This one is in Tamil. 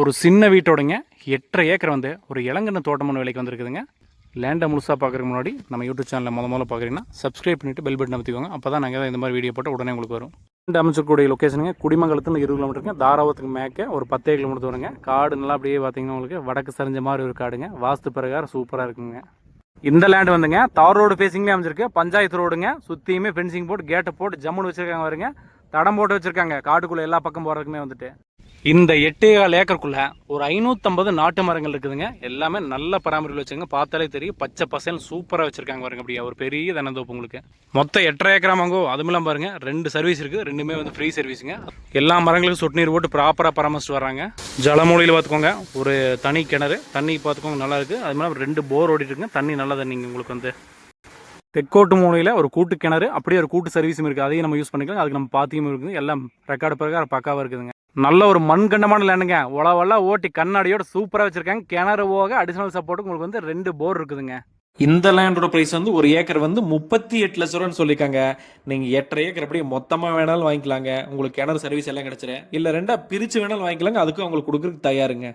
ஒரு சின்ன வீட்டோடங்க எட்டரை ஏக்கர் வந்து ஒரு இளங்கன்னு தோட்டமான விலைக்கு வந்திருக்குதுங்க. லேண்டை முழுசாக பார்க்குறதுக்கு முன்னாடி நம்ம யூடியூப் சேனலில் முத முதல்ல பார்க்குறீங்கன்னா சப்ஸ்கிரைப் பண்ணிவிட்டு பெல் பட்டன் அமைத்துக்கோங்க அப்போ தான் நாங்கள் இந்த மாதிரி வீடியோ போட்டு உடனே உங்களுக்கு வரும். இந்த அமைச்சக்கூடிய லொக்கேஷனுங்க குடிமங்கலத்தில் இருபது கிலோமீட்டருங்க தாராவத்துக்கு மேக்க ஒரு பத்தே கிலோமீட்டர் வருங்க காடு நல்லா அப்படியே பார்த்தீங்கன்னா உங்களுக்கு வடக்கு சரிஞ்ச மாதிரி ஒரு காடுங்க. வாஸ்து பிரகாரம் சூப்பராக இருக்குங்க. இந்த லேண்ட் வந்துங்க தார் ரோடு ஃபேஸிங்லேயே அமைஞ்சிருக்கு. பஞ்சாயத்து ரோடுங்க. சுற்றியுமே ஃபென்சிங் போட்டு கேட்டை போட்டு ஜம்முன்னு வச்சுருக்காங்க வருங்க தடம் போட்டு வச்சுருக்காங்க. காட்டுக்குள்ளே எல்லா பக்கம் போகிறதுக்குமே வந்துட்டு. இந்த எட்டு கால் ஏக்கருக்குள்ள ஒரு ஐநூற்றம்பது நாட்டு மரங்கள் இருக்குதுங்க. எல்லாமே நல்ல பராமரிப்பில் வச்சுருங்க பார்த்தாலே தெரியும். பச்சை பசையில் சூப்பராக வச்சுருக்காங்க பாருங்க அப்படியே. ஒரு பெரிய தென்னந்தோப்பு உங்களுக்கு. மொத்தம் எட்டரை ஏக்கரா வாங்கோ அதுமெல்லாம் பாருங்க. ரெண்டு சர்வீஸ் இருக்குது. ரெண்டுமே வந்து ஃப்ரீ சர்வீஸுங்க எல்லா மரங்களுக்கும் சொட்டு நீர் போட்டு ப்ராப்பராக பராமரிச்சுட்டு வராங்க ஜலமூலியில் பார்த்துக்கோங்க. ஒரு தனி கிணறு. தண்ணி பார்த்துக்கோங்க நல்லா இருக்குது அது மாதிரி ரெண்டு போர் ஓடிட்டுருங்க இருக்குங்க. தண்ணி நல்லா தண்ணிங்க உங்களுக்கு வந்து. தெக்கோட்டு மூலையில் ஒரு கூட்டு கிணறு. அப்படியே ஒரு கூட்டு சர்வீஸும் இருக்குது அதையும் நம்ம யூஸ் பண்ணிக்கலாம். அதுக்கு நம்ம பார்த்தியும் இருக்குது. எல்லாம் ரெக்கார்டு பிரகாரம் பக்காவாக இருக்குதுங்க. நல்ல ஒரு மண்கண்டமான லேண்டுங்க உழவெல்லாம் ஓட்டி கண்ணாடியோட சூப்பராக வச்சுருக்காங்க. கிணறு போக அடிஷனல் சப்போர்ட் உங்களுக்கு வந்து ரெண்டு போர் இருக்குதுங்க. இந்த லேண்டோட பிரைஸ் வந்து ஒரு ஏக்கர் வந்து முப்பத்தி எட்டு லட்ச ரூபான்னு சொல்லியிருக்காங்க. நீங்க எட்டரை ஏக்கர் அப்படியே மொத்தமா வேணாலும் வாங்கிக்கலாங்க. உங்களுக்கு கிணறு சர்வீஸ் எல்லாம் கிடைச்சிரு இல்ல ரெண்டா பிரிச்சு வேணாலும் வாங்கிக்கலாங்க. அதுக்கும் அவங்களுக்கு கொடுக்குறதுக்கு தயாருங்க.